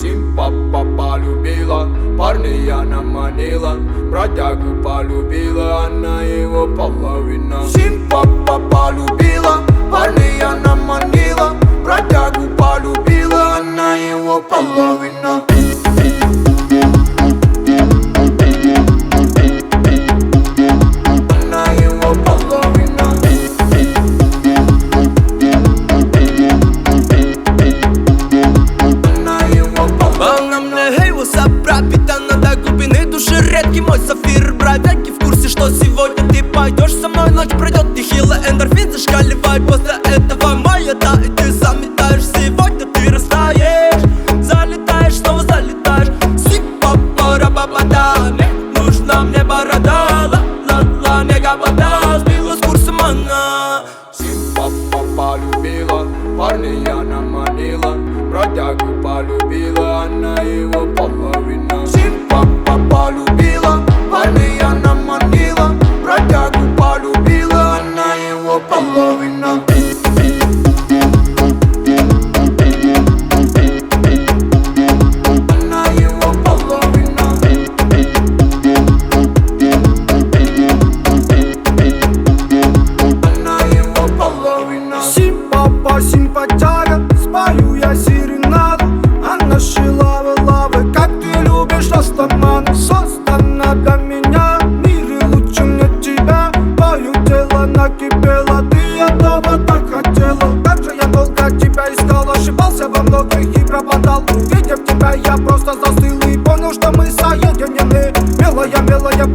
Всім папа полюбила, парня она манила Бродягу полюбила, она его половина. Всім папа полюбила, мне гей, васап, пропитан до глубины души Редкий мой сафир, бровяки в курсе, что сегодня ты пойдешь со мной. Ночь пройдет нехило, эндорфин зашкаливай После этого моя, да, и ты заметаешь. Сегодня ты растаешь, залетаешь, снова залетаешь. Сипа, пора, баба, да, мне нужна мне борода. Ла-ла-ла, мега вода, сбила с курсом она. Сим папа полюбила, парня она манила Бродягу полюбила, половина Симпапа, симпатяга, спою я серенаду. Она шила лавы, как ты любишь растаманы Создана для меня, мире лучше мне тебя. Твое тело накипело И пропадал. Увидев тебя, я просто застыл И понял, что мы соединены. Милая, милая,